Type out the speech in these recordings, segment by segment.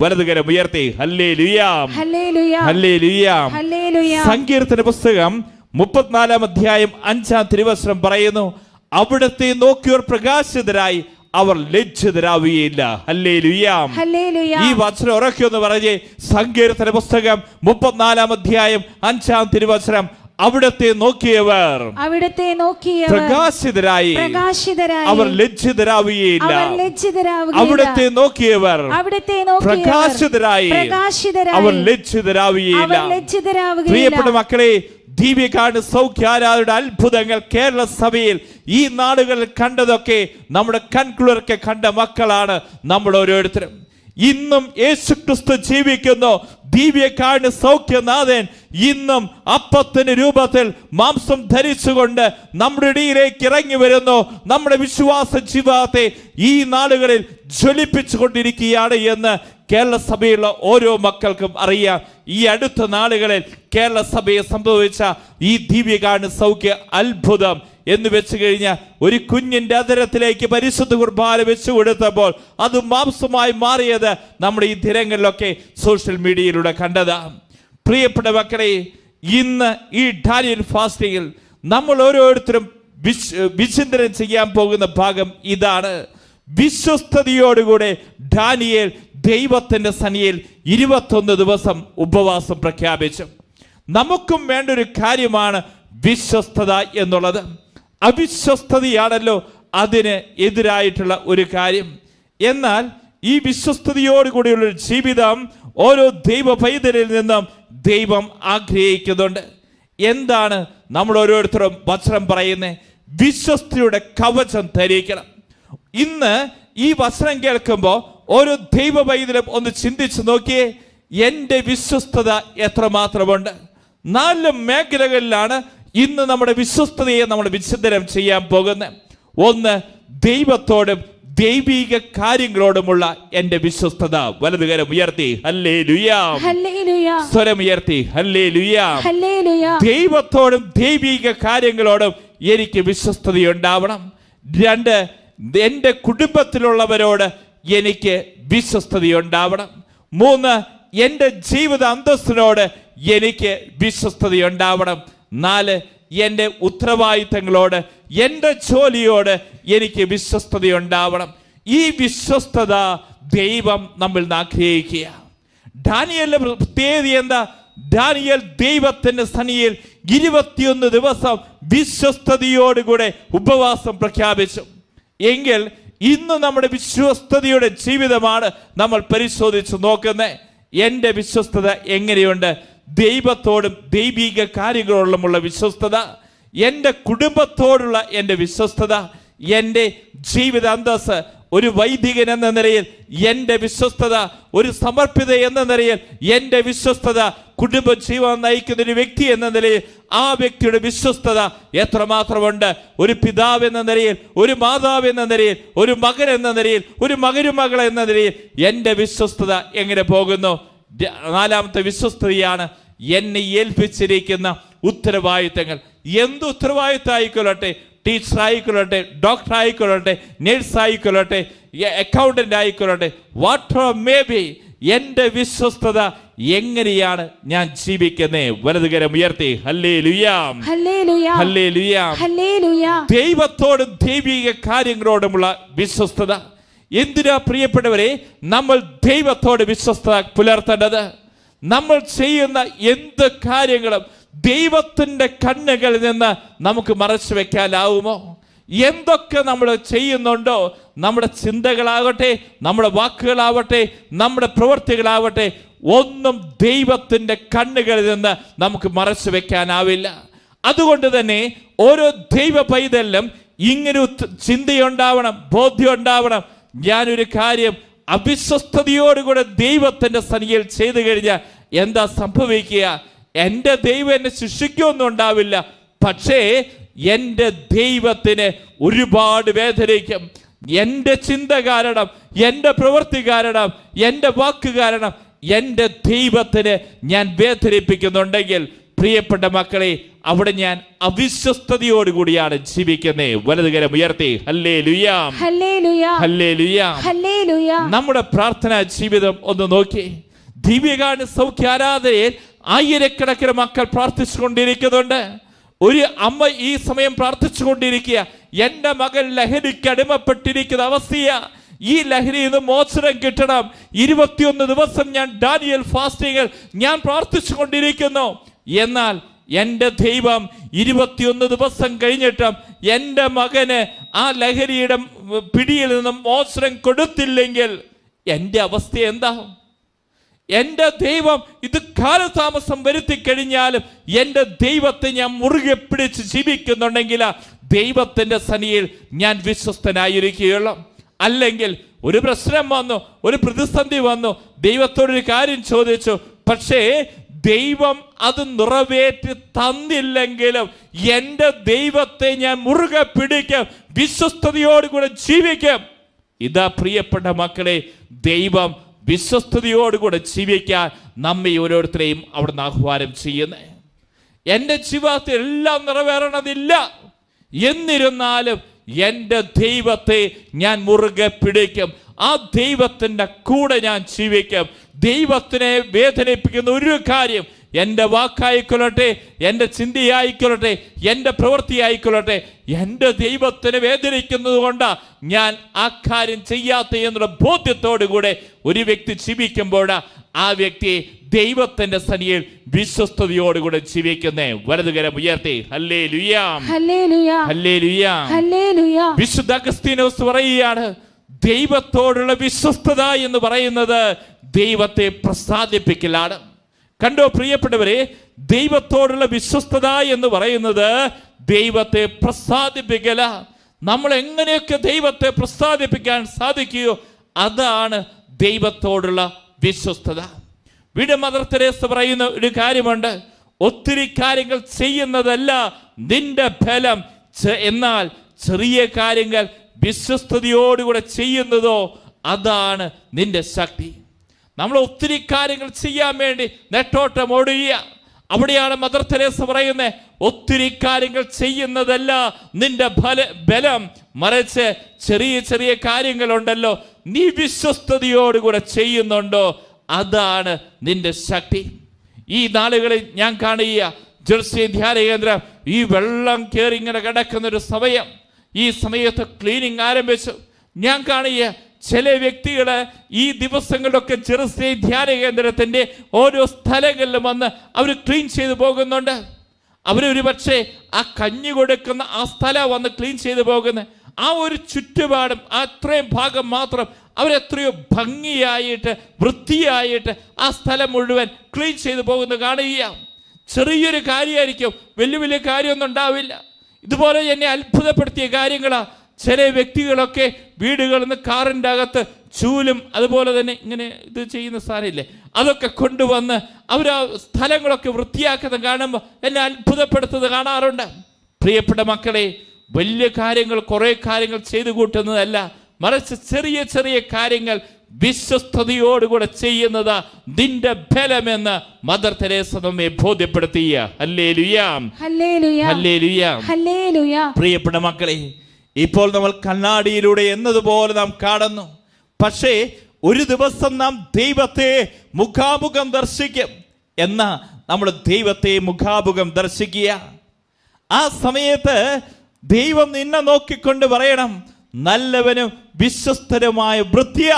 വലതുകരം ഉയർത്തി. സങ്കീർത്തന പുസ്തകം മുപ്പത്തിനാലാം അധ്യായം അഞ്ചാം തിരുവസ്ത്രം പറയുന്നു അവിടത്തെ നോക്കിയവർ പ്രകാശിതരായി അവർ ലജ്ജിതരാവുകയില്ല. ഹല്ലേ ലുയാം ഈ വചനം ഉറക്കിയൊന്ന് പറഞ്ഞേ സങ്കീർത്തന പുസ്തകം മുപ്പത്തിനാലാം അധ്യായം അഞ്ചാം തിരുവചനം അവിടത്തെ നോക്കിയവർ അവിടത്തെ നോക്കിയവർ പ്രകാശിതരായി. പ്രകാശിതരായി. അവർ ലജ്ജിതരാവുകയില്ല. അവിടത്തെ നോക്കിയവർ അവിടത്തെ പ്രകാശിതരായി. പ്രകാശിതരായി. അവർ ലജ്ജിതരാവുകയില്ല. അവർ ലജ്ജിതരാവുകയില്ല. പ്രിയപ്പെട്ട മക്കളെ ദീപികാട് സൗഖ്യാരാധയുടെ അത്ഭുതങ്ങൾ കേരള സഭയിൽ ഈ നാടുകളിൽ കണ്ടതൊക്കെ നമ്മുടെ കൺകുളിർക്ക് കണ്ട മക്കളാണ് നമ്മൾ ഓരോരുത്തരും. ഇന്നും യേശുക്രിസ്തു ജീവിക്കുന്നു. ദിവ്യക്കാരന് സൗഖ്യനാഥൻ ഇന്നും അപ്പത്തിന് രൂപത്തിൽ മാംസം ധരിച്ചുകൊണ്ട് നമ്മുടെ ഇടയിലേക്ക് ഇറങ്ങി വരുന്നു. നമ്മുടെ വിശ്വാസ ജീവിതത്തെ ഈ നാടുകളിൽ ജ്വലിപ്പിച്ചുകൊണ്ടിരിക്കുകയാണ് എന്ന് കേരള സഭയിലുള്ള ഓരോ മക്കൾക്കും അറിയാം ഈ അടുത്ത നാളുകളിൽ കേരള സഭയെ സംഭവിച്ച ഈ ദിവ്യകാണ് സൗഖ്യ അത്ഭുതം എന്ന് വെച്ച് കഴിഞ്ഞാൽ ഒരു കുഞ്ഞിന്റെ അതിരത്തിലേക്ക് പരിശുദ്ധ കുർബാന വെച്ചു കൊടുത്തപ്പോൾ അത് മാംസമായി മാറിയത് നമ്മുടെ ഈ ദിനങ്ങളിലൊക്കെ സോഷ്യൽ മീഡിയയിലൂടെ കണ്ടതാണ് പ്രിയപ്പെട്ട മക്കളെ ഇന്ന് ഈ ഡാനിയൽ ഫാസ്റ്റിങ്ങിൽ നമ്മൾ ഓരോരുത്തരും വിചിന്തനം ചെയ്യാൻ പോകുന്ന ഭാഗം ഇതാണ്. വിശ്വസ്തയോടുകൂടെ ഡാനിയേൽ ദൈവത്തിന്റെ സനിയിൽ ഇരുപത്തൊന്ന് ദിവസം ഉപവാസം പ്രഖ്യാപിച്ചു. നമുക്കും വേണ്ട ഒരു കാര്യമാണ് വിശ്വസ്തത എന്നുള്ളത്. അവിശ്വസ്തതയാണല്ലോ അതിന് എതിരായിട്ടുള്ള ഒരു കാര്യം. എന്നാൽ ഈ വിശ്വസ്തയോടുകൂടിയുള്ള ജീവിതം ഓരോ ദൈവ പൈതലിൽ നിന്നും ദൈവം ആഗ്രഹിക്കുന്നുണ്ട്. എന്താണ് നമ്മൾ ഓരോരുത്തരും വസ്ത്രം പറയുന്നത് വിശ്വസ്തയുടെ കവചം ധരിക്കണം. ഇന്ന് ഈ വസ്ത്രം കേൾക്കുമ്പോൾ ഓരോ ദൈവ പൈതലും ഒന്ന് ചിന്തിച്ചു നോക്കിയേ എന്റെ വിശ്വസ്തത എത്രമാത്രമുണ്ട്? നാല് മേഖലകളിലാണ് ഇന്ന് നമ്മുടെ വിശ്വസ്തതയെ നമ്മൾ വിചിന്തനം ചെയ്യാൻ പോകുന്നത്. ഒന്ന് ദൈവത്തോടും ദൈവിക കാര്യങ്ങളോടുമുള്ള എന്റെ വിശ്വസ്തത. വലതുകരം ഉയർത്തി ഹല്ലേ ലുയാം സ്വരം ഉയർത്തി ഹല്ലേ ലുയാം ദൈവത്തോടും ദൈവിക കാര്യങ്ങളോടും എനിക്ക് വിശ്വസ്തതയുണ്ടാവണം. രണ്ട് എന്റെ കുടുംബത്തിലുള്ളവരോട് എനിക്ക് വിശ്വസ്തതയുണ്ടാവണം. മൂന്ന് എന്റെ ജീവിത അന്തസ്സിനോട് എനിക്ക് വിശ്വസ്തതയുണ്ടാവണം. നാല് എന്റെ ഉത്തരവാദിത്തങ്ങളോട് എന്റെ ജോലിയോട് എനിക്ക് വിശ്വസ്തതയുണ്ടാവണം. ഈ വിശ്വസ്തത ദൈവം നമ്മൾ ആഗ്രഹിക്കുക. ഡാനിയലിന്റെ പ്രത്യേകത എന്താ? ഡാനിയൽ ദൈവത്തിന്റെ സനിയിൽ ഇരുപത്തിയൊന്ന് ദിവസം വിശ്വസ്തയോടുകൂടെ ഉപവാസം പ്രഖ്യാപിച്ചു. എങ്കിൽ ഇന്ന് നമ്മുടെ വിശ്വസ്തയുടെ ജീവിതമാണ് നമ്മൾ പരിശോധിച്ച് നോക്കുന്നത് എന്റെ വിശ്വസ്തത എങ്ങനെയുണ്ട്? ദൈവത്തോടും ദൈവിക കാര്യങ്ങളോടുമുള്ള വിശ്വസ്തത എന്റെ കുടുംബത്തോടുള്ള എന്റെ വിശ്വസ്തത എന്റെ ജീവിത അന്തസ് ഒരു വൈദികൻ എന്ന നിലയിൽ എന്റെ വിശ്വസ്തത ഒരു സമർപ്പിത എന്ന നിലയിൽ എന്റെ വിശ്വസ്തത കുടുംബ ജീവൻ നയിക്കുന്ന ഒരു വ്യക്തി എന്ന നിലയിൽ ആ വ്യക്തിയുടെ വിശ്വസ്തത എത്രമാത്രമുണ്ട്? ഒരു പിതാവ് എന്ന നിലയിൽ ഒരു മാതാവ് എന്ന നിലയിൽ ഒരു മകൻ എന്ന നിലയിൽ ഒരു മകരുമകൾ എന്ന നിലയിൽ എന്റെ വിശ്വസ്തത എങ്ങനെ പോകുന്നു? നാലാമത്തെ വിശ്വസ്തതയാണ് എന്നെ ഏൽപ്പിച്ചിരിക്കുന്ന ഉത്തരവാദിത്തങ്ങൾ. എന്ത് ഉത്തരവാദിത്തം ആയിക്കൊള്ളട്ടെ? ടീച്ചർ ആയിക്കൊള്ളട്ടെ ഡോക്ടർ ആയിക്കൊള്ളട്ടെ നേഴ്സ് ആയിക്കൊള്ളട്ടെ അക്കൗണ്ടന്റ് ആയിക്കൊള്ളട്ടെ വാട്ട് മേ ബി എന്റെ വിശ്വസ്തത എങ്ങനെയാണ് ഞാൻ ജീവിക്കുന്നത് വലതുകരം ഉയർത്തി ദൈവത്തോടും ദൈവിക കാര്യങ്ങളോടുമുള്ള വിശ്വസ്തത. എന്തിനാ പ്രിയപ്പെട്ടവരെ നമ്മൾ ദൈവത്തോട് വിശ്വസ്തത പുലർത്തേണ്ടത്? നമ്മൾ ചെയ്യുന്ന എന്ത് കാര്യങ്ങളും ദൈവത്തിന്റെ കണ്ണുകളിൽ നിന്ന് നമുക്ക് മറച്ചു വെക്കാനാവുമോ? എന്തൊക്കെ നമ്മൾ ചെയ്യുന്നുണ്ടോ? നമ്മുടെ ചിന്തകളാകട്ടെ നമ്മുടെ വാക്കുകളാവട്ടെ നമ്മുടെ പ്രവൃത്തികളാവട്ടെ ഒന്നും ദൈവത്തിന്റെ കണ്ണുകളിൽ നിന്ന് നമുക്ക് മറച്ചു വെക്കാനാവില്ല. അതുകൊണ്ട് തന്നെ ഓരോ ദൈവ പൈതലിലും ഇങ്ങനെ ചിന്തയുണ്ടാവണം ബോധ്യം ഉണ്ടാവണം ഞാനൊരു കാര്യം അവിശ്വസ്തയോടുകൂടെ ദൈവത്തിന്റെ സനിയിൽ ചെയ്തു കഴിഞ്ഞാൽ എന്താ സംഭവിക്കുക? എന്റെ ദൈവം എന്നെ ശിക്ഷിക്കൊന്നും ഉണ്ടാവില്ല. പക്ഷേ എന്റെ ദൈവത്തിന് ഒരുപാട് വേദനയ്ക്കും എന്റെ ചിന്ത കാരണം എന്റെ പ്രവൃത്തി കാരണം എന്റെ വാക്ക് കാരണം എന്റെ ദൈവത്തിന് ഞാൻ വേദനിപ്പിക്കുന്നുണ്ടെങ്കിൽ പ്രിയപ്പെട്ട മക്കളെ അവിടെ ഞാൻ അവിശ്വസ്തയോടുകൂടിയാണ് ജീവിക്കുന്നേ. വലതുകരം ഉയർത്തി. ഹല്ലേ ലുയാം ഹല്ലേ ലുയാം നമ്മുടെ പ്രാർത്ഥനാ ജീവിതം ഒന്ന് നോക്കി. ദിവ്യകാണ് സൗഖ്യാരാധനയിൽ ആയിരക്കണക്കിന് മക്കൾ പ്രാർത്ഥിച്ചുകൊണ്ടിരിക്കുന്നുണ്ട്. ഒരു അമ്മ ഈ സമയം പ്രാർത്ഥിച്ചുകൊണ്ടിരിക്കുക. എന്റെ മകൻ ലഹരിക്ക് അടിമപ്പെട്ടിരിക്കുന്ന അവസ്ഥയ. ഈ ലഹരിയിൽ നിന്ന് മോചനം കിട്ടണം. ഇരുപത്തിയൊന്ന് ദിവസം ഞാൻ ഡാനിയൽ ഫാസ്റ്റിങ്ങിൽ ഞാൻ പ്രാർത്ഥിച്ചുകൊണ്ടിരിക്കുന്നു. എന്നാൽ എന്റെ ദൈവം ഇരുപത്തിയൊന്ന് ദിവസം കഴിഞ്ഞിട്ടും എന്റെ മകന് ആ ലഹരിയുടെ പിടിയിൽ നിന്നും മോചനം കൊടുത്തില്ലെങ്കിൽ എന്റെ അവസ്ഥ എന്താവും? എന്റെ ദൈവം ഇത് കാലതാമസം വരുത്തി കഴിഞ്ഞാലും എന്റെ ദൈവത്തെ ഞാൻ മുറുകെ പിടിച്ച് ജീവിക്കുന്നുണ്ടെങ്കിൽ ദൈവത്തിന്റെ സനിയിൽ ഞാൻ വിശ്വസ്തനായിരിക്കുകയുള്ളൂ. അല്ലെങ്കിൽ ഒരു പ്രശ്നം വന്നു ഒരു പ്രതിസന്ധി വന്നു ദൈവത്തോടൊരു കാര്യം ചോദിച്ചു പക്ഷേ ദൈവം അത് നിറവേറ്റി തന്നില്ലെങ്കിലും എന്റെ ദൈവത്തെ ഞാൻ മുറുകെ പിടിക്കും വിശ്വസ്തയോടുകൂടെ ജീവിക്കും. ഇതാ പ്രിയപ്പെട്ട മക്കളെ ദൈവം വിശ്വസ്തയോടുകൂടെ ജീവിക്കാൻ നമ്മെ ഓരോരുത്തരെയും അവിടുന്ന് ആഹ്വാനം ചെയ്യുന്നത് എന്റെ ജീവിതത്തിൽ എല്ലാം നിറവേറണതില്ല. എന്നിരുന്നാലും എന്റെ ദൈവത്തെ ഞാൻ മുറുകെ പിടിക്കും. ആ ദൈവത്തിന്റെ കൂടെ ഞാൻ ജീവിക്കും. ദൈവത്തിനെ വേദനിപ്പിക്കുന്ന ഒരു കാര്യം എന്റെ വാക്കായിക്കൊള്ളട്ടെ എന്റെ ചിന്തയായിക്കൊള്ളട്ടെ എന്റെ പ്രവൃത്തിയായിക്കൊള്ളട്ടെ എന്റെ ദൈവത്തിന് വേദനിക്കുന്നത് കൊണ്ട് ഞാൻ ആ കാര്യം ചെയ്യാത്ത എന്നുള്ള ബോധ്യത്തോടു കൂടെ ഒരു വ്യക്തി ജീവിക്കുമ്പോൾ ആ വ്യക്തി ദൈവത്തിന്റെ സനിയിൽ വിശ്വസ്തയോടുകൂടെ ജീവിക്കുന്നേ. വലതുകരം ഉയർത്തി. വിശുദ്ധ ക്രിസ്തീനോസ് പറയുകയാണ് ദൈവത്തോടുള്ള വിശ്വസ്തത എന്ന് പറയുന്നത് ദൈവത്തെ പ്രസാദിപ്പിക്കലാണ്. കണ്ടോ പ്രിയപ്പെട്ടവരെ ദൈവത്തോടുള്ള വിശ്വസ്തത എന്ന് പറയുന്നത് ദൈവത്തെ പ്രസാദിപ്പിക്കല. നമ്മൾ എങ്ങനെയൊക്കെ ദൈവത്തെ പ്രസാദിപ്പിക്കാൻ സാധിക്കുകയോ അതാണ് ദൈവത്തോടുള്ള വിശ്വസ്തത. വീട് മദർ തെരേസ പറയുന്ന ഒരു കാര്യമുണ്ട്. ഒത്തിരി കാര്യങ്ങൾ ചെയ്യുന്നതല്ല നിന്റെ ഫലം. എന്നാൽ ചെറിയ കാര്യങ്ങൾ വിശ്വസ്തയോടുകൂടെ ചെയ്യുന്നതോ അതാണ് നിന്റെ ശക്തി. നമ്മൾ ഒത്തിരി കാര്യങ്ങൾ ചെയ്യാൻ വേണ്ടി നെട്ടോട്ടം ഓടുക അവിടെയാണ് മദർ തെരേസ പറയുന്നത് ഒത്തിരി കാര്യങ്ങൾ ചെയ്യുന്നതല്ല നിന്റെ ഫല ബലം മറിച്ച് ചെറിയ ചെറിയ കാര്യങ്ങളുണ്ടല്ലോ നീ വിശ്വസ്തയോടുകൂടെ ചെയ്യുന്നുണ്ടോ? അതാണ് നിന്റെ ശക്തി. ഈ നാളുകളിൽ ഞാൻ കാണുക ജെർസി ധ്യാന കേന്ദ്രം ഈ വെള്ളം കയറി ഇങ്ങനെ കിടക്കുന്ന ഒരു സമയം ഈ സമയത്ത് ക്ലീനിങ് ആരംഭിച്ചു. ഞാൻ കാണുക ചില വ്യക്തികൾ ഈ ദിവസങ്ങളിലൊക്കെ ജെറുസലേം ധ്യാന കേന്ദ്രത്തിന്റെ ഓരോ സ്ഥലങ്ങളിലും വന്ന് അവർ ക്ലീൻ ചെയ്തു പോകുന്നുണ്ട്. അവരൊരു പക്ഷേ ആ കഞ്ഞി കൊടുക്കുന്ന ആ സ്ഥലം വന്ന് ക്ലീൻ ചെയ്തു പോകുന്ന. ആ ഒരു ചുറ്റുപാടും അത്രയും ഭാഗം മാത്രം അവരെത്രയോ ഭംഗിയായിട്ട് വൃത്തിയായിട്ട് ആ സ്ഥലം മുഴുവൻ ക്ലീൻ ചെയ്തു പോകുന്നത് കാണുക ചെറിയൊരു കാര്യമായിരിക്കും വലിയ വലിയ കാര്യമൊന്നും ഉണ്ടാവില്ല. ഇതുപോലെ എന്നെ അത്ഭുതപ്പെടുത്തിയ കാര്യങ്ങളാ. ചില വ്യക്തികളൊക്കെ വീടുകളിൽ നിന്ന് കാറിന്റെ അകത്ത് ചൂലും അതുപോലെ തന്നെ ഇങ്ങനെ ഇത് ചെയ്യുന്ന സാധനമില്ലേ അതൊക്കെ കൊണ്ടുവന്ന് അവർ ആ സ്ഥലങ്ങളൊക്കെ വൃത്തിയാക്കുന്നത് കാണുമ്പോൾ എന്നെ അത്ഭുതപ്പെടുത്തുന്നത് കാണാറുണ്ട്. പ്രിയപ്പെട്ട മക്കളെ വലിയ കാര്യങ്ങൾ കുറേ കാര്യങ്ങൾ ചെയ്തു കൂട്ടുന്നതല്ല. മറിച്ച് ചെറിയ ചെറിയ കാര്യങ്ങൾ വിശ്വസ്തയോടുകൂടെ ചെയ്യുന്നത് നിന്റെ ഫലമെന്ന് മദർ തെരേസ നമ്മെ ബോധ്യപ്പെടുത്തിയ. പ്രിയപ്പെട്ട മക്കളെ ഇപ്പോൾ നമ്മൾ കണ്ണാടിയിലൂടെ എന്നതുപോലെ നാം കാണുന്നു. പക്ഷേ ഒരു ദിവസം നാം ദൈവത്തെ മുഖാമുഖം ദർശിക്കും. എന്ന നമ്മൾ ദൈവത്തെ മുഖാമുഖം ദർശിക്കുക. ആ സമയത്ത് ദൈവം നിന്നെ നോക്കിക്കൊണ്ട് പറയണം നല്ലവനും വിശ്വസ്തരുമായ വൃത്തിയ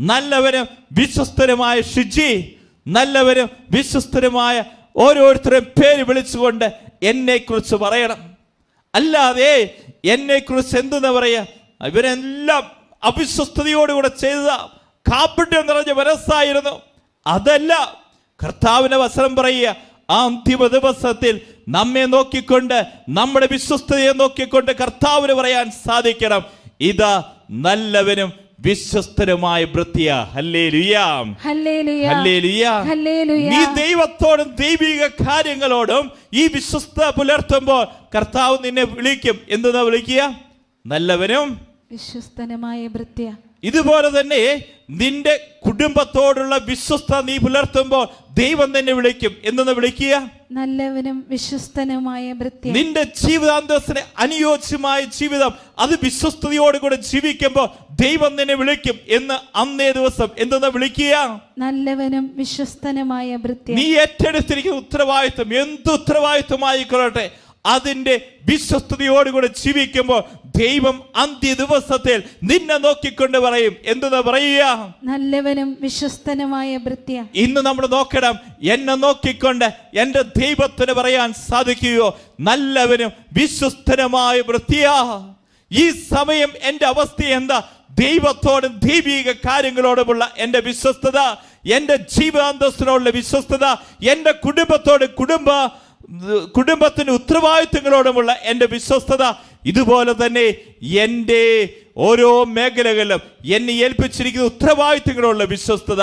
നല്ലവനും വിശ്വസ്തരുമായ ഷിജി നല്ലവനും വിശ്വസ്തരുമായ ഓരോരുത്തരും പേര് വിളിച്ചുകൊണ്ട് എന്നെക്കുറിച്ച് പറയണം. അല്ലാതെ എന്നെ കുറിച്ച് എന്തെന്ന് പറയാ ഇവരെല്ലാം അവിശ്വസ്തയോടുകൂടെ ചെയ്ത കാപ്പിട്ട് നിറഞ്ഞ മനസ്സായിരുന്നു. അതല്ല കർത്താവിന്റെ വസ്ത്രം പറയുക ആ അന്തിമ ദിവസത്തിൽ നമ്മെ നോക്കിക്കൊണ്ട് നമ്മുടെ വിശ്വസ്തയെ നോക്കിക്കൊണ്ട് കർത്താവിന് പറയാൻ സാധിക്കണം. ഇതാ നല്ലവനും വിശ്വസ്തരുമായ വൃത്തിയ നീ ദൈവത്തോടും ദൈവിക കാര്യങ്ങളോടും ഈ വിശ്വസ്ത പുലർത്തുമ്പോൾ കർത്താവ് നിന്നെ വിളിക്കും. എന്തെന്നാ വിളിക്കുക? നല്ലവനും വിശ്വസ്തനുമായ ഭൃത്യ. ഇതുപോലെ തന്നെ നിന്റെ കുടുംബത്തോടുള്ള വിശ്വസ്ത നീ പുലർത്തുമ്പോൾ ദൈവം തന്നെ വിളിക്കും. എന്തെന്ന് വിളിക്കുക. നല്ലവനും വിശ്വസ്തനുമായ വൃത്തി നിന്റെ ജീവിതാന്തസ്സിന് അനുയോജ്യമായ ജീവിതം അത് വിശ്വസ്തയോടുകൂടെ ജീവിക്കുമ്പോൾ ദൈവം നിന്നെ വിളിക്കും എന്ന് അന്നേ ദിവസം എന്തെന്ന് വിളിക്കുക? നല്ലവനും വിശ്വസ്തനുമായ വൃത്തി നീ ഏറ്റെടുത്തിരിക്കുന്ന ഉത്തരവാദിത്വം എന്ത് ഉത്തരവാദിത്വമായിക്കൊള്ളട്ടെ? അതിന്റെ വിശ്വസ്തയോടുകൂടെ ജീവിക്കുമ്പോൾ ദൈവം അന്ത്യ ദിവസത്തിൽ നിന്നെ നോക്കിക്കൊണ്ട് പറയും. എന്തെന്ന് പറയുക? നല്ലവനും വിശ്വസ്തനുമായ ഭൃത്യ. ഇന്ന് നമ്മൾ നോക്കണം എന്നെ നോക്കിക്കൊണ്ട് എന്റെ ദൈവത്തിന് പറയാൻ സാധിക്കുകയോ? നല്ലവനും വിശ്വസ്തനുമായ വൃത്തിയ ഈ സമയം എന്റെ അവസ്ഥ എന്താ? ദൈവത്തോടും ദൈവിക കാര്യങ്ങളോടുമുള്ള എന്റെ വിശ്വസ്തത എന്റെ ജീവാന്തസ്സിനോടുള്ള വിശ്വസ്തത എന്റെ കുടുംബത്തോട് കുടുംബ കുടുംബത്തിന് ഉത്തരവാദിത്തങ്ങളോടുമുള്ള എന്റെ വിശ്വസ്തത ഇതുപോലെ തന്നെ എന്റെ ഓരോ മേഖലകളിലും എന്നെ ഏൽപ്പിച്ചിരിക്കുന്ന ഉത്തരവാദിത്തങ്ങളോടുള്ള വിശ്വസ്തത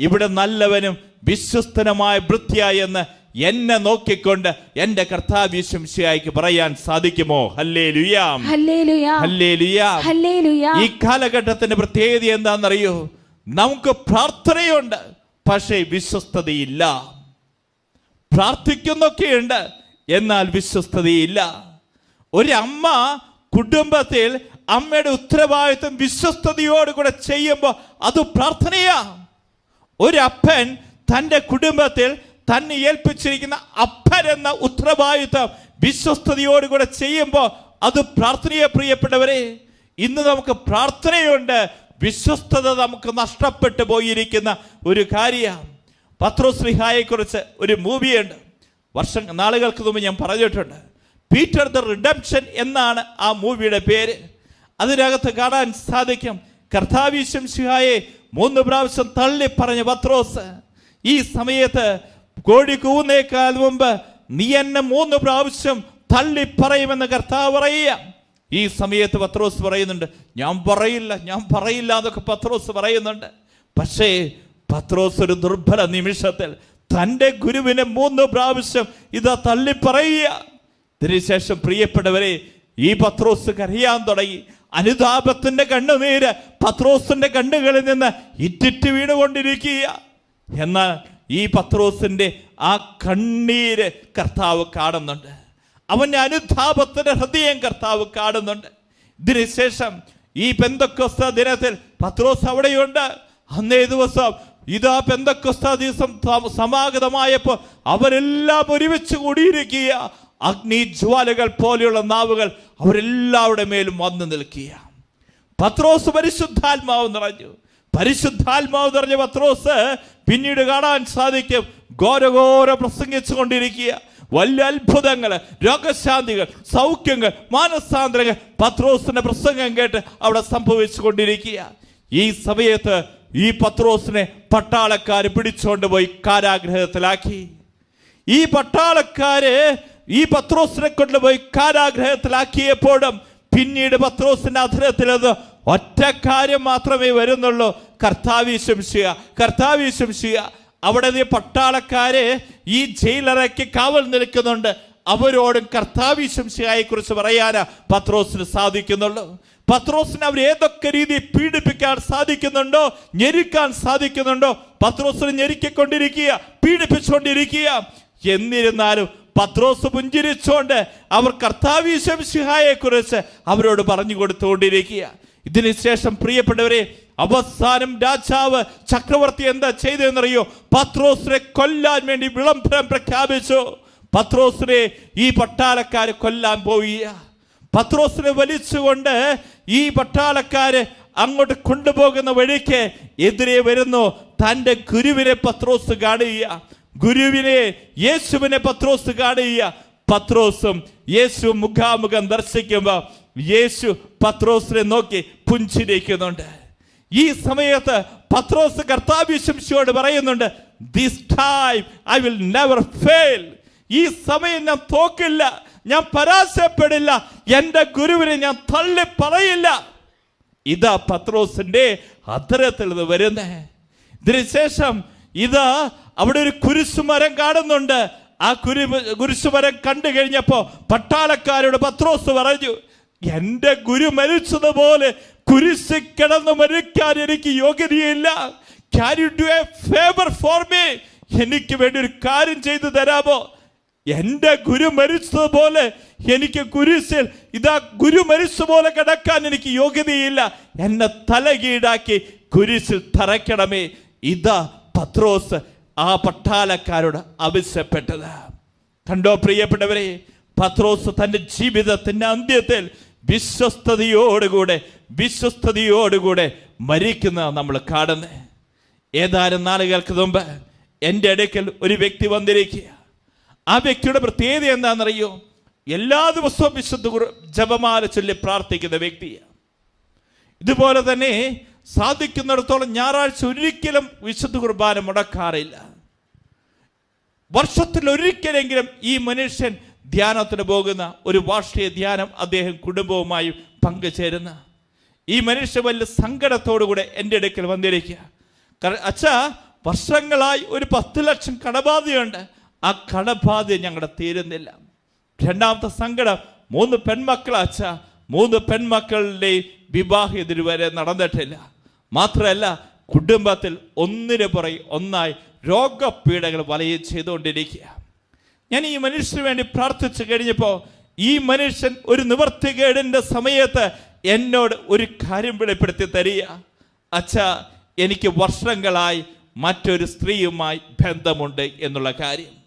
ഇവിടെ നല്ലവനും വിശ്വസ്തനുമായ വൃത്തിയായി എന്ന് എന്നെ നോക്കിക്കൊണ്ട് എന്റെ കർത്താവിശംശയായിക്ക് പറയാൻ സാധിക്കുമോ? ഹല്ലേ ലുയാം ഹല്ലേലുയ. ഹല്ലേ ലുയാം ഈ കാലഘട്ടത്തിന്റെ പ്രത്യേകത എന്താണെന്നറിയോ? നമുക്ക് പ്രാർത്ഥനയുണ്ട് പക്ഷേ വിശ്വസ്തതയില്ല. പ്രാർത്ഥിക്കുന്നൊക്കെയുണ്ട്. എന്നാൽ വിശ്വസ്തതയില്ല. ഒരമ്മ കുടുംബത്തിൽ അമ്മയുടെ ഉത്തരവാദിത്വം വിശ്വസ്തയോടുകൂടെ ചെയ്യുമ്പോൾ അത് പ്രാർത്ഥനയാ. ഒരപ്പൻ തന്റെ കുടുംബത്തിൽ തന്നെ ഏൽപ്പിച്ചിരിക്കുന്ന അപ്പൻ എന്ന ഉത്തരവാദിത്വം വിശ്വസ്തയോടുകൂടെ ചെയ്യുമ്പോൾ അത് പ്രാർത്ഥനയെ പ്രിയപ്പെട്ടവരെ ഇന്ന് നമുക്ക് പ്രാർത്ഥനയുണ്ട്. വിശ്വസ്തത നമുക്ക് നഷ്ടപ്പെട്ടു പോയിരിക്കുന്ന ഒരു കാര്യമാണ്. പത്രോസ്ലിഹായെ ലിഹായെക്കുറിച്ച് ഒരു മൂവിയുണ്ട്. വർഷം നാളുകൾക്ക് മുമ്പ് ഞാൻ പറഞ്ഞിട്ടുണ്ട്. പീറ്റർ ദ റിഡംഷൻ എന്നാണ് ആ മൂവിയുടെ പേര്. അതിനകത്ത് കാണാൻ സാധിക്കും കർത്താവീശം ശിഹായെ മൂന്ന് പ്രാവശ്യം തള്ളി പറഞ്ഞ പത്രോസ്. ഈ സമയത്ത് കോഴി കൂന്നേക്കാൾ മുമ്പ് നീ എന്നെ മൂന്ന് പ്രാവശ്യം തള്ളി പറയുമെന്ന് കർത്താവ് പറയുക. ഈ സമയത്ത് പത്രോസ് പറയുന്നുണ്ട് ഞാൻ പറയില്ല ഞാൻ പറയില്ല എന്നൊക്കെ പത്രോസ് പറയുന്നുണ്ട്. പക്ഷേ പത്രോസ് ഒരു ദുർബല നിമിഷത്തിൽ തന്റെ ഗുരുവിനെ മൂന്ന് പ്രാവശ്യം ഇതാ തള്ളി പറയുക ഇതിനുശേഷം പ്രിയപ്പെട്ടവരെ ഈ പത്രോസ് കരയാൻ തുടങ്ങി. അനുതാപത്തിന്റെ കണ്ണുനീര് പത്രോസിന്റെ കണ്ണുകളിൽ നിന്ന് ഇറ്റിറ്റ് വീണുകൊണ്ടിരിക്കുക. എന്നാൽ ഈ പത്രോസിന്റെ ആ കണ്ണീര് കർത്താവ് കാണുന്നുണ്ട്. അവന്റെ അനുതാപത്തിന്റെ ഹൃദയം കർത്താവ് കാണുന്നുണ്ട്. ഇതിനുശേഷം ഈ പെന്തക്കൊസ്ത ദിനത്തിൽ പത്രോസ് അവിടെയുണ്ട്. അന്നേ ദിവസം ഇതാ പെന്തക്കൊസ്ത ദിവസം സമാഗതമായപ്പോൾ അവരെല്ലാം ഒരുമിച്ച് കൂടിയിരിക്കുക അഗ്നിജ്വാലകൾ പോലെയുള്ള നാവുകൾ അവരെല്ലാവരുടെ മേലും വന്നു നിൽക്കുക പത്രോസ് പരിശുദ്ധാത്മാവ് നിറഞ്ഞു. പരിശുദ്ധാത്മാവ് നിറഞ്ഞ പത്രോസ് പിന്നീട് കാണാൻ സാധിക്കും. ഘോരഘോര പ്രസംഗിച്ചു കൊണ്ടിരിക്കുക വലിയ അത്ഭുതങ്ങൾ രോഗശാന്തികൾ സൗഖ്യങ്ങൾ മാനസാന്തരങ്ങൾ പത്രോസിന്റെ പ്രസംഗം കേട്ട് അവിടെ സംഭവിച്ചു കൊണ്ടിരിക്കുക ഈ സമയത്ത് ഈ പത്രോസിനെ പട്ടാളക്കാർ പിടിച്ചുകൊണ്ട് പോയി കാരാഗ്രഹത്തിലാക്കി. ഈ പട്ടാളക്കാര് ഈ പത്രോസിനെ കൊണ്ടുപോയി കാരാഗ്രഹത്തിലാക്കിയപ്പോഴും പിന്നീട് പത്രോസിന്റെ അധരത്തിൽ അത് ഒറ്റ കാര്യം മാത്രമേ വരുന്നുള്ളൂ. കർത്താവി ശംശിയ കർത്താവി ശംശിയ അവിടെ നീ പട്ടാളക്കാരെ ഈ ജയിലറയ്ക്ക് കാവൽ നിൽക്കുന്നുണ്ട്. അവരോടും കർത്താവി ശംശിയായെ കുറിച്ച് പറയാനാ പത്രോസിന് സാധിക്കുന്നുള്ളൂ. പത്രോസിന് അവർ ഏതൊക്കെ രീതി പീഡിപ്പിക്കാൻ സാധിക്കുന്നുണ്ടോ ഞെരുക്കാൻ സാധിക്കുന്നുണ്ടോ പത്രോസിനെ ഞെരുക്കിക്കൊണ്ടിരിക്കുക പീഡിപ്പിച്ചുകൊണ്ടിരിക്കുക. എന്നിരുന്നാലും പത്രോസ് പുഞ്ചിരിച്ചുകൊണ്ട് അവർ കർത്താവിശംസിഹായെ കുറിച്ച് അവരോട് പറഞ്ഞു കൊടുത്തുകൊണ്ടിരിക്കുക. ഇതിനുശേഷം പ്രിയപ്പെട്ടവരെ അവസാനം രാജാവ് ചക്രവർത്തി എന്താ ചെയ്തെന്നറിയോ പത്രോസിനെ കൊല്ലാൻ വേണ്ടി വിളംബരം പ്രഖ്യാപിച്ചു. പത്രോസിനെ ഈ പട്ടാളക്കാർ കൊല്ലാൻ പോവുക പത്രോസിനെ വലിച്ചുകൊണ്ട് ഈ പട്ടാളക്കാര് അങ്ങോട്ട് കൊണ്ടുപോകുന്ന വഴിക്ക് എതിരെ വരുന്നു. തന്റെ ഗുരുവിനെ പത്രോസ് കാണുക. ഗുരുവിനെ യേശുവിനെ പത്രോസ് കാണുക. പത്രോസും യേശു മുഖാമുഖം ദർശിക്കുമ്പോൾ യേശു പത്രോസിനെ നോക്കി പുഞ്ചിരിക്കുന്നുണ്ട്. ഈ സമയത്ത് പത്രോസ് കർത്താവിശംസിയോട് പറയുന്നുണ്ട് this time I will never fail ഈ സമയം ഞാൻ തോക്കില്ല. ഞാൻ പരാജയപ്പെടില്ല എന്റെ ഗുരുവിനെ ഞാൻ തള്ളി പറയില്ല. ഇതാ പത്രോസിന്റെ അധരത്തിൽ നിന്ന് വരുന്നേ. ഇതിനുശേഷം ഇതാ അവിടെ ഒരു കുരിശുമരം കാണുന്നുണ്ട്. ആ കുരു കുരിശുമരം കണ്ടു കഴിഞ്ഞപ്പോ പട്ടാളക്കാരോട് പത്രോസ് പറഞ്ഞു എന്റെ ഗുരു മരിച്ചതുപോലെ കുരിശ് കിടന്ന് മരിക്കാൻ എനിക്ക് യോഗ്യതയില്ല. Can you do a favour for me എനിക്ക് വേണ്ടി ഒരു കാര്യം ചെയ്തു തരാമോ? എന്റെ ഗുരു മരിച്ചതുപോലെ എനിക്ക് കുരിശിൽ ഇതാ ഗുരു മരിച്ചതുപോലെ കിടക്കാൻ എനിക്ക് യോഗ്യതയില്ല. എന്നെ തലകീടാക്കി കുരിശിൽ തറയ്ക്കണമേ. ഇതാ പത്രോസ് ആ പട്ടാളക്കാരോട് ആവശ്യപ്പെട്ടത്. കണ്ടോ പ്രിയപ്പെട്ടവരെ പത്രോസ് തന്റെ ജീവിതത്തിന്റെ അന്ത്യത്തിൽ വിശ്വസ്തയോടുകൂടെ വിശ്വസ്തയോടുകൂടെ മരിക്കുന്ന നമ്മൾ കാണുന്നത്. ഏതാനും നാളുകൾക്ക് മുമ്പ് എന്റെ അടുക്കൽ ഒരു വ്യക്തി വന്നിരിക്കുക ആ വ്യക്തിയുടെ പ്രത്യേകത എന്താണെന്നറിയോ? എല്ലാ ദിവസവും വിശുദ്ധ ജപമാല ചൊല്ലി പ്രാർത്ഥിക്കുന്ന വ്യക്തിയാണ് ഇതുപോലെ തന്നെ സാധിക്കുന്നിടത്തോളം ഞായറാഴ്ച ഒരിക്കലും വിശുദ്ധ കുർബാന മുടക്കാറില്ല. വർഷത്തിൽ ഒരിക്കലെങ്കിലും ഈ മനുഷ്യൻ ധ്യാനത്തിന് പോകുന്ന ഒരു വാർഷിക ധ്യാനം അദ്ദേഹം കുടുംബവുമായി പങ്കുചേരുന്ന. ഈ മനുഷ്യൻ വലിയ സങ്കടത്തോടുകൂടെ എന്റെ അടുക്കൽ വന്നിരിക്കുക. അച്ഛ വർഷങ്ങളായി ഒരു പത്ത് ലക്ഷം കടബാധയുണ്ട് ആ കടബാധ ഞങ്ങളുടെ തീരുന്നില്ല. രണ്ടാമത്തെ സങ്കടം മൂന്ന് പെൺമക്കൾ അച്ഛ മൂന്ന് പെൺമക്കളുടെ വിവാഹം ഇതുവരെ നടന്നിട്ടില്ല. മാത്രമല്ല കുടുംബത്തിൽ ഒന്നിനു പുറകെ ഒന്നായി രോഗപീഠകൾ വലയം ചെയ്തുകൊണ്ടിരിക്കുക. ഞാൻ ഈ മനുഷ്യന് വേണ്ടി പ്രാർത്ഥിച്ചു കഴിഞ്ഞപ്പോൾ ഈ മനുഷ്യൻ ഒരു നിവർത്തികേടിന്റെ സമയത്ത് എന്നോട് ഒരു കാര്യം വെളിപ്പെടുത്തി തരിക. അച്ഛ എനിക്ക് വർഷങ്ങളായി മറ്റൊരു സ്ത്രീയുമായി ബന്ധമുണ്ട് എന്നുള്ള കാര്യം.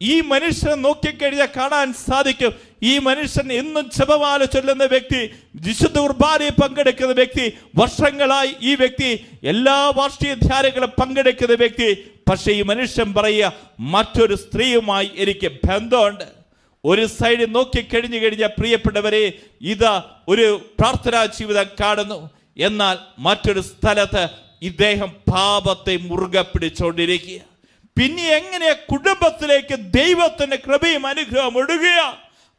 ഈ മനുഷ്യനെ നോക്കിക്കഴിഞ്ഞാൽ കാണാൻ സാധിക്കും. ഈ മനുഷ്യൻ എന്നും ജപമാല ചൊല്ലുന്ന വ്യക്തി വിശുദ്ധ കുർബാനയിൽ പങ്കെടുക്കുന്ന വ്യക്തി വർഷങ്ങളായി ഈ വ്യക്തി എല്ലാ വാർഷിക ധ്യാനങ്ങളും പങ്കെടുക്കുന്ന വ്യക്തി. പക്ഷേ ഈ മനുഷ്യൻ പറയുക മറ്റൊരു സ്ത്രീയുമായി എനിക്ക് ബന്ധമുണ്ട്. ഒരു സൈഡിൽ നോക്കിക്കഴിഞ്ഞു കഴിഞ്ഞാൽ പ്രിയപ്പെട്ടവരെ ഇതാ ഒരു പ്രാർത്ഥനാ ജീവിതം കാണുന്നു. എന്നാൽ മറ്റൊരു സ്ഥലത്ത് ഇദ്ദേഹം പാപത്തെ മുറുകെ പിടിച്ചുകൊണ്ടിരിക്കുക പിന്നെ എങ്ങനെ കുടുംബത്തിലേക്ക് ദൈവത്തിന്റെ കൃപയും അനുഗ്രഹം ഒഴുകുക?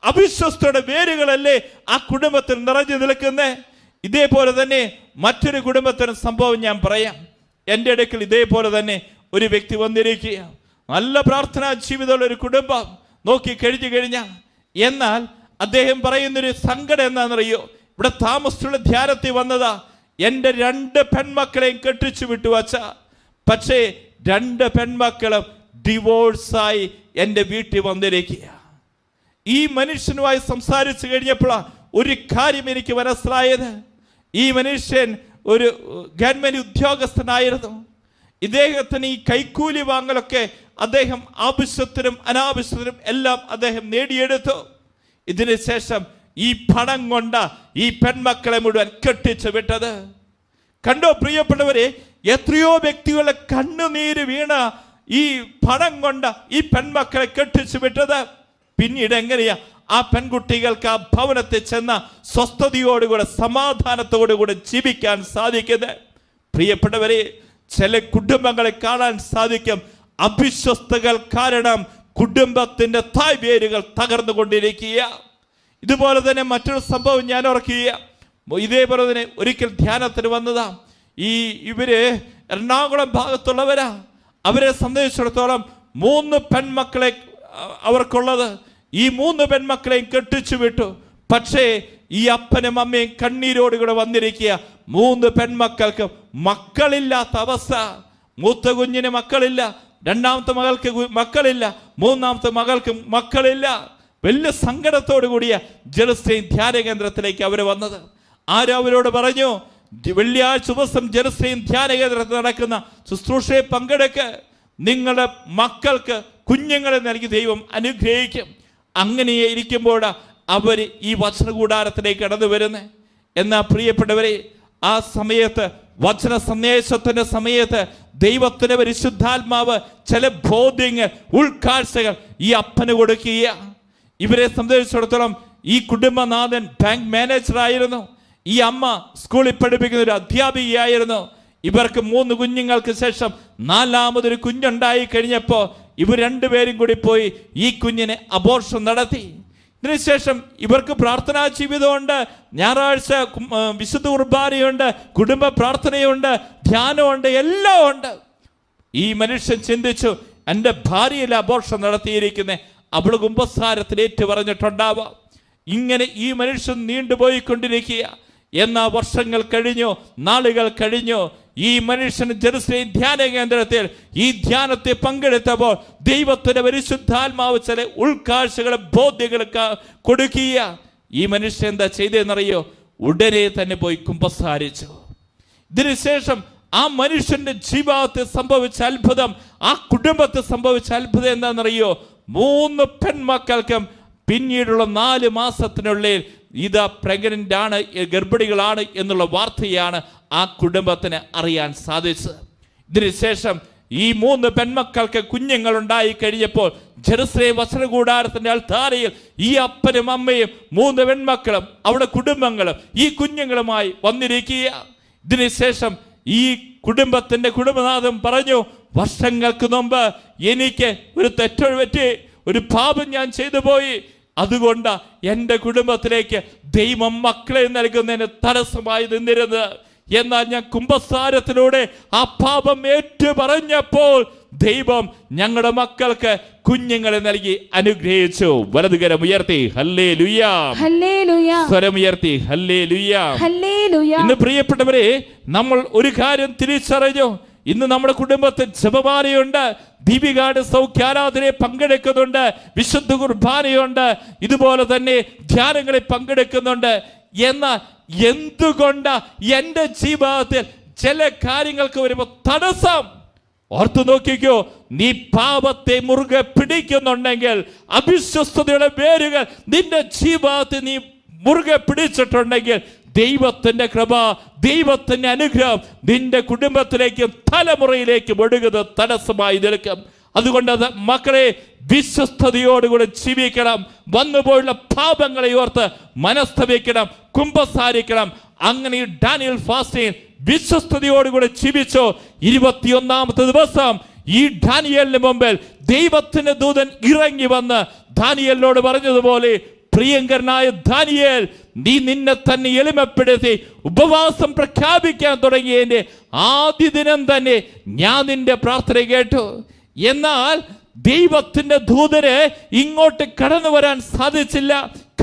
അവിശ്വസ്തയുടെ വേരുകളല്ലേ ആ കുടുംബത്തിൽ നിറഞ്ഞു നിൽക്കുന്നേ? ഇതേപോലെ തന്നെ മറ്റൊരു കുടുംബത്തിന് സംഭവം ഞാൻ പറയാം. എന്റെ ഇടയ്ക്കിൽ ഇതേപോലെ തന്നെ ഒരു വ്യക്തി വന്നിരിക്കുക നല്ല പ്രാർത്ഥനാ ജീവിതമുള്ള ഒരു കുടുംബം. നോക്കി കഴിഞ്ഞു കഴിഞ്ഞാൽ എന്നാൽ അദ്ദേഹം പറയുന്നൊരു സങ്കടം എന്താണെന്നറിയോ? ഇവിടെ താമസിച്ചുള്ള ധ്യാനത്തിൽ വന്നതാ. എന്റെ രണ്ട് പെൺമക്കളെയും കെട്ടിച്ചു വിട്ടു വച്ച. പക്ഷേ രണ്ട് പെൺമക്കളും ഡിവോഴ്സായി എന്റെ വീട്ടിൽ വന്നിരിക്കുക ഈ മനുഷ്യനുമായി സംസാരിച്ചു കഴിഞ്ഞപ്പോഴാണ് ഒരു കാര്യം എനിക്ക് മനസ്സിലായത്. ഈ മനുഷ്യൻ ഒരു ഗവൺമെന്റ് ഉദ്യോഗസ്ഥനായിരുന്നു. ഇദ്ദേഹത്തിന് ഈ കൈക്കൂലി വാങ്ങലൊക്കെ അദ്ദേഹം ആവശ്യത്തിനും അനാവശ്യത്തിനും എല്ലാം അദ്ദേഹം നേടിയെടുത്തു. ഇതിനുശേഷം ഈ പണം കൊണ്ട ഈ പെൺമക്കളെ മുഴുവൻ കെട്ടിച്ചു വിട്ടത്. കണ്ടോ പ്രിയപ്പെട്ടവരെ എത്രയോ വ്യക്തികളെ കണ്ണുനീര് വീണ ഈ പണം കൊണ്ട് ഈ പെൺമക്കളെ കെട്ടിച്ചു വിട്ടത്. പിന്നീട് എങ്ങനെയാ? ആ പെൺകുട്ടികൾക്ക് ആ ഭവനത്തിൽ ചെന്ന സ്വസ്ഥതയോടുകൂടെ സമാധാനത്തോടുകൂടെ ജീവിക്കാൻ സാധിക്കുന്നത്. പ്രിയപ്പെട്ടവരെ ചില കുടുംബങ്ങളെ കാണാൻ സാധിക്കും. അവിശ്വസ്തകൾ കാരണം കുടുംബത്തിന്റെ തായ് വേരുകൾ തകർന്നുകൊണ്ടിരിക്കുക ഇതുപോലെ തന്നെ മറ്റൊരു സംഭവം ഞാൻ ഓർക്കുക ഇതേപോലെ തന്നെ ഒരിക്കൽ ധ്യാനത്തിന് വന്നതാ. ഈ ഇവർ എറണാകുളം ഭാഗത്തുള്ളവരാ. അവരെ സംബന്ധിച്ചിടത്തോളം മൂന്ന് പെൺമക്കളെ അവർക്കുള്ളത്. ഈ മൂന്ന് പെൺമക്കളെയും കെട്ടിച്ചു വിട്ടു. പക്ഷേ ഈ അപ്പനും അമ്മയും കണ്ണീരോട് കൂടെ വന്നിരിക്കുക. മൂന്ന് പെൺമക്കൾക്ക് മക്കളില്ലാത്ത അവസ്ഥ. മൂത്ത കുഞ്ഞിന് മക്കളില്ല. രണ്ടാമത്തെ മകൾക്ക് മക്കളില്ല. മൂന്നാമത്തെ മകൾക്ക് മക്കളില്ല. വലിയ സങ്കടത്തോടു കൂടിയ ജലസ്ട്രീം ധ്യാന കേന്ദ്രത്തിലേക്ക് അവർ വന്നത്. ആരും അവരോട് പറഞ്ഞു "ജ- വെള്ളിയാഴ്ച ദിവസം ജലസ്ട്രീം ധ്യാന കേന്ദ്രത്തിൽ നടക്കുന്ന ശുശ്രൂഷയെ പങ്കെടുക്ക്. നിങ്ങളുടെ മക്കൾക്ക് കുഞ്ഞുങ്ങളെ നൽകി ദൈവം അനുഗ്രഹിക്കും. അങ്ങനെ ഇരിക്കുമ്പോൾ അവർ ഈ വചനകൂടാരത്തിലേക്ക് കടന്നു വരുന്നത് എന്നാ പ്രിയപ്പെട്ടവരെ ആ സമയത്ത് വചന സന്ദേശത്തിന്റെ സമയത്ത് ദൈവത്തിന്റെ പരിശുദ്ധാത്മാവ് ചില ബോധ്യങ്ങൾ ഉൾക്കാഴ്ചകൾ ഈ അപ്പന് കൊടുക്കുക ഇവരെ സംബന്ധിച്ചിടത്തോളം ഈ കുടുംബനാഥൻ ബാങ്ക് മാനേജർ ആയിരുന്നു ഈ അമ്മ സ്കൂളിൽ പഠിപ്പിക്കുന്ന ഒരു അധ്യാപികയായിരുന്നു. ഇവർക്ക് മൂന്ന് കുഞ്ഞുങ്ങൾക്ക് ശേഷം നാലാമതൊരു കുഞ്ഞുണ്ടായി കഴിഞ്ഞപ്പോൾ ഇവർ രണ്ടുപേരും കൂടി പോയി ഈ കുഞ്ഞിനെ അബോർഷൻ നടത്തി. ഇതിനുശേഷം ഇവർക്ക് പ്രാർത്ഥനാ ജീവിതമുണ്ട്. ഞായറാഴ്ച വിശുദ്ധ കുർബാനയുണ്ട് കുടുംബ പ്രാർത്ഥനയുണ്ട് ധ്യാനമുണ്ട് എല്ലാം ഉണ്ട്. ഈ മനുഷ്യൻ ചിന്തിച്ചു എന്റെ ഭാര്യയിൽ അബോർഷൻ നടത്തിയിരിക്കുന്നത് അവൾ കുമ്പസാരത്തിൽ ഏറ്റു പറഞ്ഞിട്ടുണ്ടാവാം ഇങ്ങനെ ഈ മനുഷ്യൻ നീണ്ടുപോയിക്കൊണ്ടിരിക്കുക എന്നാ വർഷങ്ങൾ കഴിഞ്ഞു നാളുകൾ കഴിഞ്ഞു ഈ മനുഷ്യൻ ജെറുസലേം ധ്യാന കേന്ദ്രത്തിൽ ഈ ധ്യാനത്തെ പങ്കെടുത്തപ്പോൾ ദൈവത്തിന്റെ പരിശുദ്ധാത്മാവ് ചില ഉൾക്കാഴ്ചകളെ ബോധ്യങ്ങൾ കൊടുക്കുക ഈ മനുഷ്യൻ എന്താ ചെയ്തതെന്നറിയോ? ഉടനെ തന്നെ പോയി കുമ്പസാരിച്ചു. ഇതിനുശേഷം ആ മനുഷ്യന്റെ ജീവിതത്തിൽ സംഭവിച്ച അത്ഭുതം ആ കുടുംബത്തിൽ സംഭവിച്ച അത്ഭുതം എന്താണെന്നറിയോ? മൂന്ന് പെൺമക്കൾക്കും പിന്നീടുള്ള നാല് മാസത്തിനുള്ളിൽ ഇത് പ്രഗ്നന്റ് ആണ് ഗർഭിണികളാണ് എന്നുള്ള വാർത്തയാണ് ആ കുടുംബത്തിന് അറിയാൻ സാധിച്ചത്. ഇതിനുശേഷം ഈ മൂന്ന് പെൺമക്കൾക്ക് കുഞ്ഞുങ്ങൾ ഉണ്ടായി കഴിഞ്ഞപ്പോൾ ജെറുസലേം വസ്ത്രകൂടാരത്തിന്റെ അൾത്താരയിൽ ഈ അപ്പനും അമ്മയും മൂന്ന് പെൺമക്കളും അവിടെ കുടുംബങ്ങളും ഈ കുഞ്ഞുങ്ങളുമായി വന്നിരിക്കുക ഇതിനുശേഷം ഈ കുടുംബത്തിന്റെ കുടുംബനാഥം പറഞ്ഞു വർഷങ്ങൾക്ക് മുമ്പ് എനിക്ക് ഒരു തെറ്റൊഴി പറ്റി ഒരു പാപം ഞാൻ ചെയ്തു പോയി. അതുകൊണ്ട് എന്റെ കുടുംബത്തിലേക്ക് ദൈവം മക്കളെ നൽകുന്നതിന് തടസ്സമായി നിന്നിരുന്നത് എന്നാൽ ഞാൻ കുംഭസാരത്തിലൂടെ ആ പാപം ഏറ്റു പറഞ്ഞപ്പോൾ ദൈവം ഞങ്ങളുടെ മക്കൾക്ക് കുഞ്ഞുങ്ങളെ നൽകി അനുഗ്രഹിച്ചു. വലതുകരം ഉയർത്തി. ഹല്ലേ ലുയാർത്തി സ്വരം ഉയർത്തി ഹല്ലേ ഇന്ന് പ്രിയപ്പെട്ടവരെ നമ്മൾ ഒരു കാര്യം തിരിച്ചറിഞ്ഞു. ഇന്ന് നമ്മുടെ കുടുംബത്തിൽ ജപമാലയുണ്ട് ദീപികാട് സൗഖ്യാരാധനയെ പങ്കെടുക്കുന്നുണ്ട്. വിശുദ്ധ കുർബാനയുണ്ട്. ഇതുപോലെ തന്നെ ധ്യാനങ്ങളിൽ പങ്കെടുക്കുന്നുണ്ട്. എന്നാൽ എന്തുകൊണ്ട് എന്റെ ജീവിതത്തിൽ ചില കാര്യങ്ങൾക്ക് വരുമ്പോൾ തടസ്സം? ഓർത്തു നോക്കിക്കോ നീ പാപത്തെ മുറുകെ പിടിക്കുന്നുണ്ടെങ്കിൽ അവിശ്വസ്തയുടെ വേരുകൾ നിന്റെ ജീവിതത്തിൽ നീ മുറുകെ പിടിച്ചിട്ടുണ്ടെങ്കിൽ ദൈവത്തിന്റെ കൃപ ദൈവത്തിന്റെ അനുഗ്രഹം നിന്റെ കുടുംബത്തിലേക്കും തലമുറയിലേക്കും ഒഴുകുന്നത് തടസ്സമായി നിൽക്കും. അതുകൊണ്ട് അത് മക്കളെ വിശ്വസ്തയോടുകൂടെ ജീവിക്കണം. വന്നുപോയുള്ള പാപങ്ങളെ ഓർത്ത് മനസ്തവിക്കണം കുംഭസാരിക്കണം അങ്ങനെ ഡാനിയൽ ഫാസ്റ്റിൻ വിശ്വസ്തയോടുകൂടെ ജീവിച്ചോ. ഇരുപത്തിയൊന്നാമത്തെ ദിവസം ഈ ഡാനിയലിന് മുമ്പിൽ ദൈവത്തിന്റെ ദൂതൻ ഇറങ്ങി വന്ന് ദാനിയലിനോട് പറഞ്ഞതുപോലെ പ്രിയങ്കരനായ ദാനിയേൽ നീ നിന്നെ തന്നെ എളിമപ്പെടുത്തി ഉപവാസം പ്രഖ്യാപിക്കാൻ തുടങ്ങിയതിന്റെ ആദ്യ ദിനം തന്നെ ഞാൻ നിന്റെ പ്രാർത്ഥന കേട്ടു. എന്നാൽ ദൈവത്തിന്റെ ദൂതന് ഇങ്ങോട്ട് കടന്നു വരാൻ സാധിച്ചില്ല.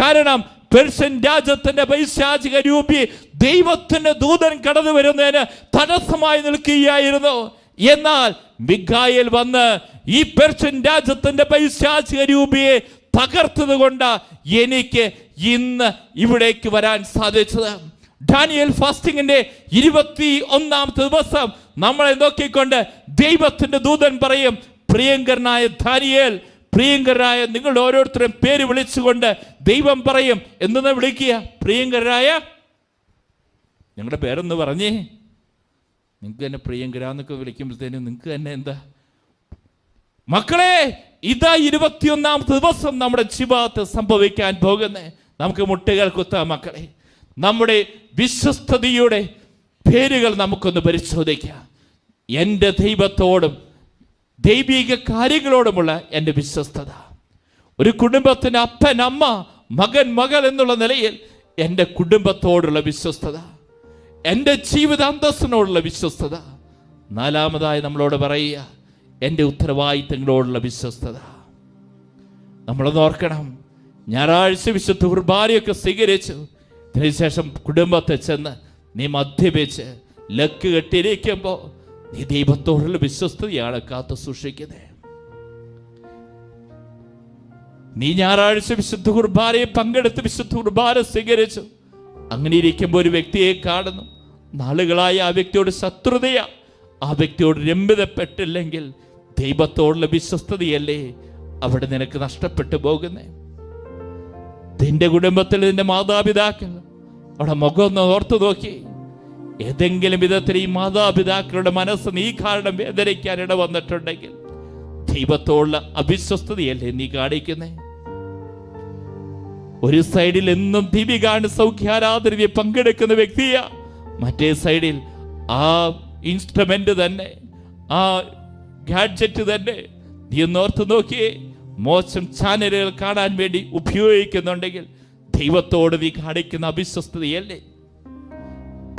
കാരണം പെർഷ്യൻ രാജ്യത്തിന്റെ പൈശാചിക രൂപി ദൈവത്തിന്റെ ദൂതൻ കടന്നു വരുന്നതിന് തടസ്സമായി നിൽക്കുകയായിരുന്നു. എന്നാൽ മിഗായൽ വന്ന് ഈ പെർഷ്യൻ രാജ്യത്തിന്റെ പൈശാചിക രൂപിയെ തകർത്തത് കൊണ്ട് എനിക്ക് ഇന്ന് ഇവിടേക്ക് വരാൻ സാധിച്ചത്. ഡാനിയൽ ഫാസ്റ്റിങ്ങിന്റെ ഇരുപത്തി ഒന്നാമത്തെ ദിവസം നമ്മളെ നോക്കിക്കൊണ്ട് ദൈവത്തിന്റെ ദൂതൻ പറയും പ്രിയങ്കരനായ ധാനിയേൽ പ്രിയങ്കരായ നിങ്ങൾ ഓരോരുത്തരും പേര് വിളിച്ചുകൊണ്ട് ദൈവം പറയും. എന്തെന്ന് വിളിക്കുക? പ്രിയങ്കരായ ഞങ്ങളുടെ പേരൊന്ന് പറഞ്ഞേ? നിങ്ങൾക്ക് തന്നെ പ്രിയങ്കര എന്നൊക്കെ വിളിക്കുമ്പോഴത്തേനും നിങ്ങൾക്ക് തന്നെ എന്താ? മക്കളെ ഇതാ ഇരുപത്തിയൊന്നാം ദിവസം നമ്മുടെ ജീവിതത്തിൽ സംഭവിക്കാൻ പോകുന്നത് നമുക്ക് മുട്ടുകൾ കുത്താം മക്കളെ. നമ്മുടെ വിശ്വസ്തയുടെ പേരുകൾ നമുക്കൊന്ന് പരിശോധിക്കാം. എന്റെ ദൈവത്തോടും ദൈവിക കാര്യങ്ങളോടുമുള്ള എന്റെ വിശ്വസ്തത. ഒരു കുടുംബത്തിന് അപ്പൻ അമ്മ മകൻ മകൾ എന്നുള്ള നിലയിൽ എന്റെ കുടുംബത്തോടുള്ള വിശ്വസ്തത. എന്റെ ജീവിതാന്തസ്സിനോടുള്ള വിശ്വസ്തത. നാലാമതായി നമ്മളോട് പറയുക എന്റെ ഉത്തരവാദിത്തങ്ങളോടുള്ള വിശ്വസ്തത. നമ്മളൊന്ന് ഓർക്കണം. ഞായറാഴ്ച വിശുദ്ധ കുർബാനയൊക്കെ സ്വീകരിച്ചു അതിനുശേഷം കുടുംബത്തെ ചെന്ന് നീ മദ്യപിച്ച് ലക്ക് കെട്ടിയിരിക്കുമ്പോൾ നീ ദൈവത്തോടുള്ള വിശ്വസ്തയാണ് കാത്തു സൂക്ഷിക്കുന്നത് നീ ഞായറാഴ്ച വിശുദ്ധ കുർബാനയെ പങ്കെടുത്ത് വിശുദ്ധ കുർബാന സ്വീകരിച്ചു അങ്ങനെ ഇരിക്കുമ്പോൾ ഒരു വ്യക്തിയെ കാണുന്നു. നാളുകളായി ആ വ്യക്തിയോട് ശത്രുതയാ. ആ വ്യക്തിയോട് രമ്യതപ്പെട്ടില്ലെങ്കിൽ ദൈവത്തോടുള്ള വിശ്വസ്തതയല്ലേ അവിടെ നിനക്ക് നഷ്ടപ്പെട്ടു പോകുന്നേ? നിന്റെ കുടുംബത്തിൽ നിന്റെ മാതാപിതാക്കൾ അവിടെ മുഖം ഒന്ന് ഓർത്തു നോക്കി. ഏതെങ്കിലും വിധത്തിൽ ഈ മാതാപിതാക്കളുടെ മനസ്സ് നീ കാരണം വേദനിക്കാൻ ഇട വന്നിട്ടുണ്ടെങ്കിൽ ദൈവത്തോടുള്ള അവിശ്വസ്തതയല്ലേ നീ കാണിക്കുന്നേ? ഒരു സൈഡിൽ എന്നും ദീപികാണ് സൗഖ്യാരാധനയെ പങ്കെടുക്കുന്ന വ്യക്തിയാ മറ്റേ സൈഡിൽ ആ ഇൻസ്ട്രുമെന്റ് തന്നെ ആ ഗാഡ്ജറ്റ് തന്നെ. നീ ഒന്നോർത്ത് നോക്കിയേ മോശം ചാനലുകൾ കാണാൻ വേണ്ടി ഉപയോഗിക്കുന്നുണ്ടെങ്കിൽ ദൈവത്തോട് നീ കാണിക്കുന്ന അവിശ്വസ്തതയല്ലേ?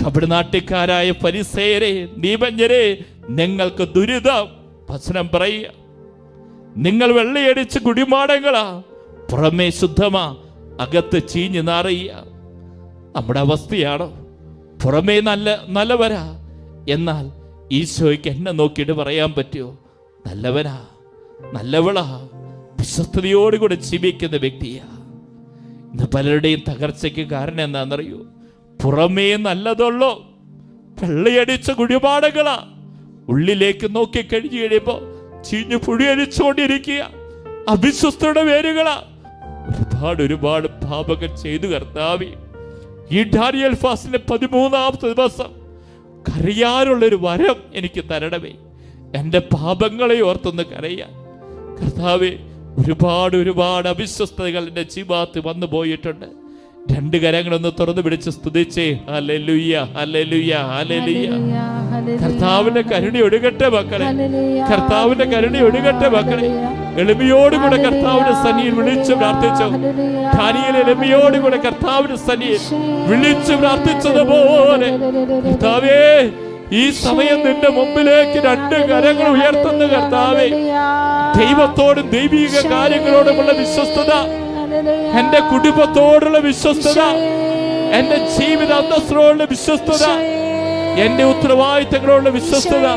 കപടനാട്ടിക്കാരായ പരിസേരെ നീപഞ്ഞരെ നിങ്ങൾക്ക് ദുരിതം ഭക്ഷണം പറയുക. നിങ്ങൾ വെള്ളയടിച്ച് കുടിമാടങ്ങളാ പുറമേ ശുദ്ധമാ അകത്ത് ചീഞ്ഞു നാറിയ നമ്മുടെ അവസ്ഥയാണോ? പുറമേ നല്ല നല്ലവരാ. എന്നാൽ ഈശോയ്ക്ക് എന്നെ നോക്കിയിട്ട് പറയാൻ പറ്റുമോ? നല്ലവനാ നല്ലവളാ വിശ്വസ്തയോടുകൂടെ ജീവിക്കുന്ന വ്യക്തിയാ. ഇന്ന് പലരുടെയും തകർച്ചയ്ക്ക് കാരണം എന്താണെന്നറിയോ? പുറമേ നല്ലതുള്ളോ വെള്ളയടിച്ച കുഴിപാടുകളാ ഉള്ളിലേക്ക് നോക്കി കഴിഞ്ഞു കഴിയുമ്പോ ചീഞ്ഞു പുഴിയടിച്ചുകൊണ്ടിരിക്കുക. അവിശ്വസ്തയുടെ വേരുകളാ. ഒരുപാട് ഒരുപാട് പാപകൾ ചെയ്തു കർത്താവി. ഈ ഡാനിയൽ ഫാസിന്റെ പതിമൂന്നാമത്തെ ദിവസം കരയാനുള്ളൊരു വരം എനിക്ക് തരണമേ. എന്റെ പാപങ്ങളെ ഓർത്തൊന്ന് കരയാൻ. കർത്താവെ ഒരുപാട് ഒരുപാട് അവിശ്വസ്തകൾ എന്റെ ജീവിതത്തിൽ വന്നു പോയിട്ടുണ്ട് രണ്ട് കരങ്ങളൊന്ന് തുറന്നു പിടിച്ച് സ്തുതിച്ചേ. ഹല്ലേലൂയ ഹല്ലേലൂയ, ഹല്ലേലൂയ, കർത്താവിന്റെ കരുണി ഒഴുകട്ടെ മക്കളെ. കർത്താവിന്റെ കരുണ ഒഴുകട്ടെ മക്കളെ. എളിമയോടുകൂടെ കർത്താവിന്റെ സനിയിൽ വിളിച്ചു പ്രാർത്ഥിച്ചു. ധാനിയിൽ എളിമയോടുകൂടെ കർത്താവിന്റെ സനിയിൽ വിളിച്ചു പ്രാർത്ഥിച്ചതുപോലെ. കർത്താവേ ഈ സമയം നിന്റെ മുമ്പിലേക്ക് രണ്ട് കരങ്ങൾ ഉയർത്തുന്ന കർത്താവേ. ദൈവത്തോടും ദൈവിക കാര്യങ്ങളോടുമുള്ള വിശ്വസ്തത. എന്റെ കുടുംബത്തോടുള്ള വിശ്വസ്തത എന്റെ ജീവിത അന്തസ്സിനോടുള്ള വിശ്വസ്തത എന്റെ ഉത്തരവാദിത്തങ്ങളോടുള്ള വിശ്വസ്തത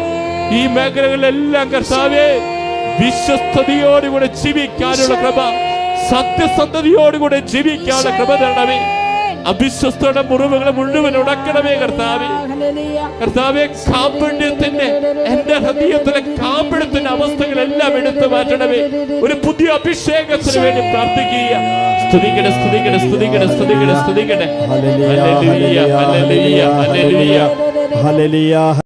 ഈ മേഖലകളിലെല്ലാം കർത്താവേ വിശ്വസ്തയോടുകൂടെ ജീവിക്കാനുള്ള കൃപ സത്യസന്ധതയോടുകൂടെ ജീവിക്കാനുള്ള കൃപ തരണമേ അവിശ്വസ്തയുടെ മുറിവുകളെ മുഴുവൻ ഉടക്കണമേ കർത്താവേ. കർത്താവെ കാപ്പിണ്യത്തിന്റെ എന്റെ ഹൃദയത്തിലെ കാപ്പിടത്തിന്റെ അവസ്ഥകളെല്ലാം എടുത്തു മാറ്റണമേ. ഒരു പുതിയ അഭിഷേകത്തിന് വേണ്ടി പ്രാർത്ഥിക്കുക സ്തുതിക്കട്ടെ സ്തുതിക്കട്ടെ സ്തുതിക്കട്ടെ സ്തുതിക്കട്ടെ സ്തുതിക്കട്ടെ ഹല്ലേലൂയ ഹല്ലേലൂയ ഹല്ലേലൂയ ഹല്ലേലൂയ. ഹല്ലേലൂയ.